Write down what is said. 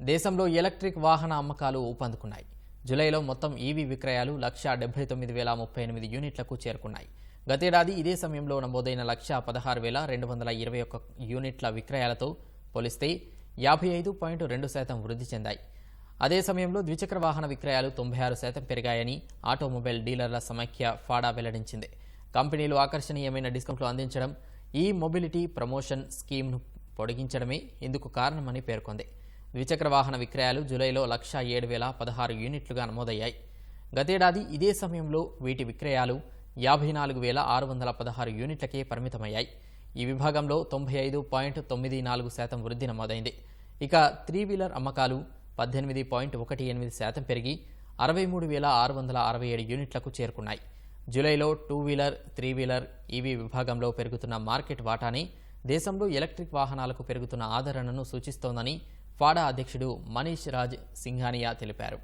దేశంలో ఎలక్ట్రిక్ వాహన అమ్మకాలు ఊపందుకున్నాయి. జూలైలో మొత్తం ఈవీ విక్రయాలు లక్ష డెబ్బై తొమ్మిది వేల ముప్పై ఎనిమిది యూనిట్లకు చేరుకున్నాయి. గతేడాది ఇదే సమయంలో నమోదైన లక్ష పదహారు వేల రెండు వందల ఇరవై ఒక్క యూనిట్ల విక్రయాలతో పోలిస్తే యాభై ఐదు పాయింట్ రెండు శాతం వృద్ధి చెందాయి. అదే సమయంలో ద్విచక్ర వాహన విక్రయాలు తొంభై ఆరు శాతం పెరిగాయని ఆటోమొబైల్ డీలర్ల సమైక్య ఫాడా వెల్లడించింది. కంపెనీలు ఆకర్షణీయమైన డిస్కౌంట్లు అందించడం ఈ మొబిలిటీ ప్రమోషన్ స్కీమ్ను పొడిగించడమే ఇందుకు కారణమని పేర్కొంది. ద్విచక్ర వాహన విక్రయాలు జూలైలో లక్ష ఏడు వేల పదహారు యూనిట్లుగా నమోదయ్యాయి. గతేడాది ఇదే సమయంలో వీటి విక్రయాలు యాభై నాలుగు వేల ఆరు వందల పదహారు యూనిట్లకే పరిమితమయ్యాయి. ఈ విభాగంలో తొంభై ఐదు పాయింట్ తొమ్మిది నాలుగు శాతం వృద్ధి నమోదైంది. ఇక త్రీ వీలర్ అమ్మకాలు పద్దెనిమిది పాయింట్ ఒకటి ఎనిమిది శాతం పెరిగి అరవై మూడు వేల ఆరు వందల అరవై ఏడు యూనిట్లకు చేరుకున్నాయి. జూలైలో two wheeler three wheeler EV విభాగంలో పెరుగుతున్న మార్కెట్ వాటాని దేశంలో ఎలక్ట్రిక్ వాహనాలకు పెరుగుతున్న ఆదరణను సూచిస్తోందని ఫాడా అధ్యక్షుడు మనీష్ రాజ్ సింఘానియా తెలిపారు